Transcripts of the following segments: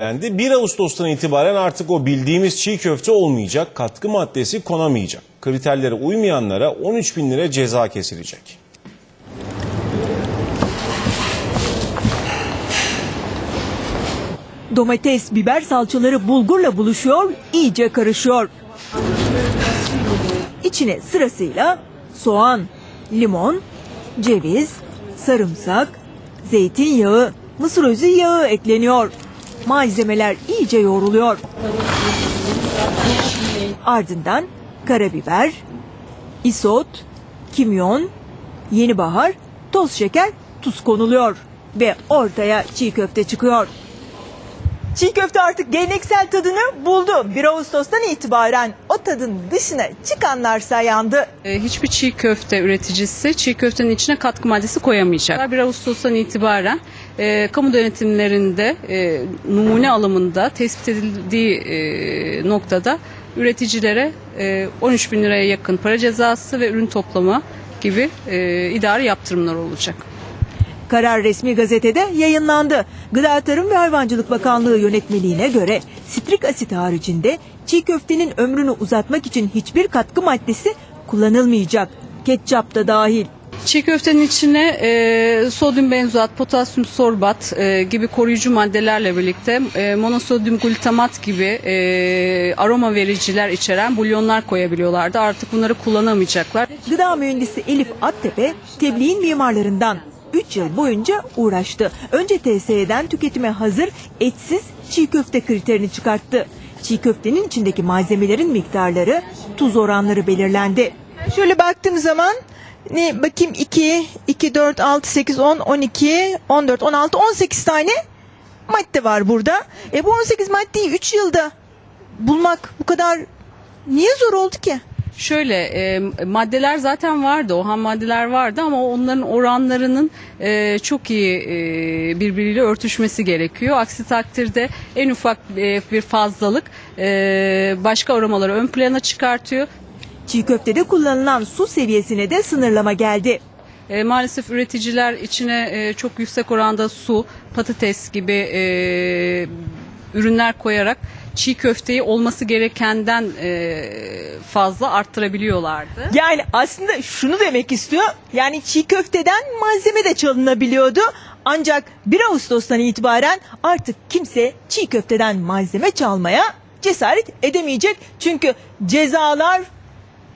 Dendi. 1 Ağustos'tan itibaren artık o bildiğimiz çiğ köfte olmayacak, katkı maddesi konamayacak. Kriterlere uymayanlara 13 bin lira ceza kesilecek. Domates, biber salçaları bulgurla buluşuyor, iyice karışıyor. İçine sırasıyla soğan, limon, ceviz, sarımsak, zeytinyağı, mısır özü yağı ekleniyor. Malzemeler iyice yoğruluyor. Ardından karabiber, isot, kimyon, yeni bahar, toz şeker, tuz konuluyor ve ortaya çiğ köfte çıkıyor. Çiğ köfte artık geleneksel tadını buldu. 1 Ağustos'tan itibaren o tadın dışına çıkanlarsa yandı. E, Hiçbir çiğ köfte üreticisi çiğ köftenin içine katkı maddesi koyamayacak. 1 Ağustos'tan itibaren e, kamu denetimlerinde e, numune alımında tespit edildiği e, noktada üreticilere e, 13 bin liraya yakın para cezası ve ürün toplama gibi e, idari yaptırımlar olacak. Karar resmi gazetede yayınlandı. Gıda Tarım ve Hayvancılık Bakanlığı yönetmeliğine göre sitrik asit haricinde çiğ köftenin ömrünü uzatmak için hiçbir katkı maddesi kullanılmayacak. Ketçap da dahil. Çiğ köftenin içine e, sodyum benzoat, potasyum sorbat e, gibi koruyucu maddelerle birlikte e, monosodyum glutamat gibi e, aroma vericiler içeren bulyonlar koyabiliyorlardı. Artık bunları kullanamayacaklar. Gıda mühendisi Elif Attepe tebliğin mimarlarından 3 yıl boyunca uğraştı. Önce TSE'den tüketime hazır etsiz çiğ köfte kriterini çıkarttı. Çiğ köftenin içindeki malzemelerin miktarları, tuz oranları belirlendi. Şöyle baktığım zaman ne bakayım 2, 2, 4, 6, 8, 10, 12, 14, 16, 18 tane madde var burada. E bu 18 maddeyi 3 yılda bulmak bu kadar niye zor oldu ki? Şöyle e, maddeler zaten vardı, o ham maddeler vardı ama onların oranlarının e, çok iyi e, birbiriyle örtüşmesi gerekiyor. Aksi takdirde en ufak e, bir fazlalık e, başka aromaları ön plana çıkartıyor. Çiğ köftede kullanılan su seviyesine de sınırlama geldi. E, maalesef üreticiler içine e, çok yüksek oranda su, patates gibi e, ürünler koyarak çiğ köfteyi olması gerekenden e, fazla arttırabiliyorlardı. Yani aslında şunu demek istiyor. Yani çiğ köfteden malzeme de çalınabiliyordu. Ancak 1 Ağustos'tan itibaren artık kimse çiğ köfteden malzeme çalmaya cesaret edemeyecek. Çünkü cezalar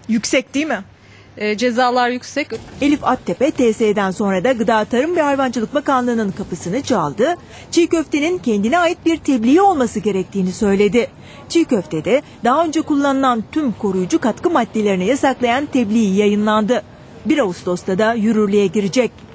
yüksek değil mi? E, cezalar yüksek. Elif Attepe TSE'den sonra da Gıda Tarım ve Hayvancılık Bakanlığı'nın kapısını çaldı. Çiğ köftenin kendine ait bir tebliği olması gerektiğini söyledi. Çiğ köftede daha önce kullanılan tüm koruyucu katkı maddelerini yasaklayan tebliği yayınlandı. 1 Ağustos'ta da yürürlüğe girecek.